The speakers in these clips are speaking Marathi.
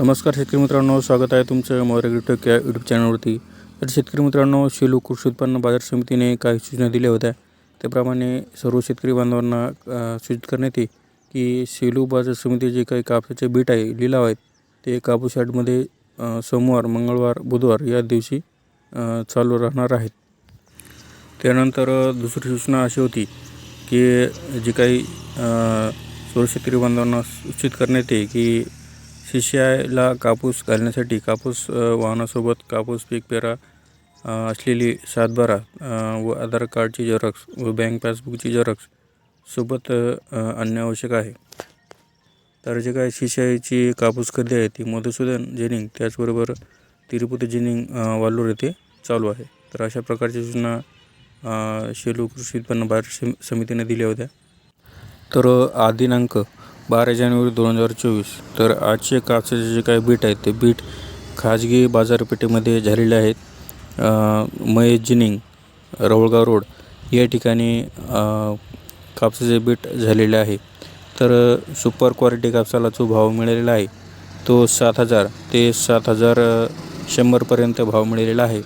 नमस्कार शेतकरी मित्रांनो स्वागत आहे तुमचं मोर यूट्यूब या यूट्यूब चॅनलवरती तर शेतकरी मित्रांनो शेलू कृषी उत्पन्न बाजार समितीने काही सूचना दिल्या होत्या. त्याप्रमाणे सर्व शेतकरी बांधवांना सूचित करण्यात येते की शेलू बाजार समिती जे काही कापसाचे बीट आहे लिलाव आहेत ते कापूस यार्डमध्ये सोमवार मंगळवार बुधवार या दिवशी चालू राहणार आहेत. त्यानंतर दुसरी सूचना अशी होती की जी काही सर्व शेतकरी बांधवांना सूचित करण्यात येते की शिष्याला कापूस घालण्यासाठी कापूस वाहनासोबत कापूस पीक पेरा असलेली सातबारा व आधार कार्डची झेरॉक्स व बँक पासबुकची झेरॉक्स सोबत आणणे आवश्यक आहे. तर जे काय शिष्याची कापूस खरेदी आहे ती मधुसूदन जेनिंग त्याचबरोबर तिरुपती जेनिंग अ, वालूर येथे चालू आहे. तर अशा प्रकारच्या सूचना शेलू कृषी उत्पन्न बाजार सम समितीने दिल्या होत्या. तर आदिनांक दिनांक बारा जानेवारी दोन हजार चोवीस. तर आजचे कापसाचे जे काही बीट आहेत ते बीट खाजगी बाजारपेठेमध्ये झालेले आहेत. अ, महेश जिनिंग रवळगाव रोड या ठिकाणी कापसाचे बीट झालेले आहे. तर सुपर क्वालिटी कापसाला जो भाव मिळालेला आहे तो सात हजार ते सात हजार शंभरपर्यंत भाव मिळालेला आहे.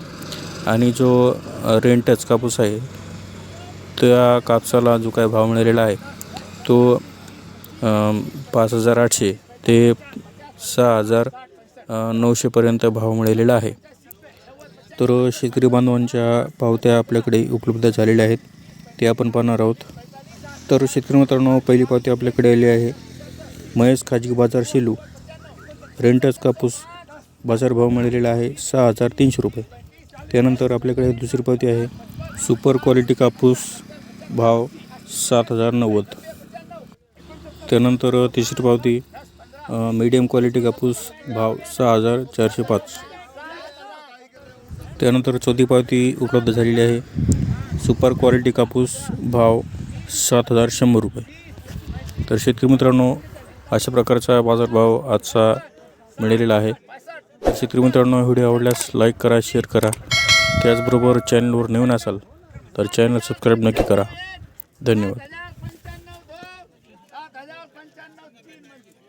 आणि जो रेंटच कापूस आहे त्या कापसाला जो काय भाव मिळालेला आहे तो पाच हजार आठशे ते सहा हजार नऊशेपर्यंत भाव मिळालेला आहे. तर शेतकरी बांधवांच्या पावत्या आपल्याकडे उपलब्ध झालेल्या आहेत. ते आपण पाहणार आहोत. तर शेतकरी मित्रांनो पहिली पावती आपल्याकडे आली आहे. महेश खाजगी बाजार शेलू. रेंटच कापूस बाजारभाव मिळालेला आहे सहा हजार तीनशे रुपये. त्यानंतर आपल्याकडे दुसरी पावती आहे. सुपर क्वालिटी कापूस भाव सात हजार नव्वद. त्यानंतर तिसरी पावती मीडियम क्वालिटी कापूस भाव सहा हजार चारशे पाच. त्यानंतर चौथी पावती उपलब्ध झालेली आहे. सुपर क्वालिटी कापूस भाव सात हजार शंभर रुपये. तर शेतकरी मित्रांनो अशा प्रकारचा बाजारभाव आजचा मिळालेला आहे. तर शेतकरी मित्रांनो व्हिडिओ आवडल्यास लाईक करा शेअर करा. त्याचबरोबर चॅनलवर नवीन असाल तर चॅनल सबस्क्राईब नक्की करा. धन्यवाद. ಕ್ಲೀನ್ ಮಾಡಿ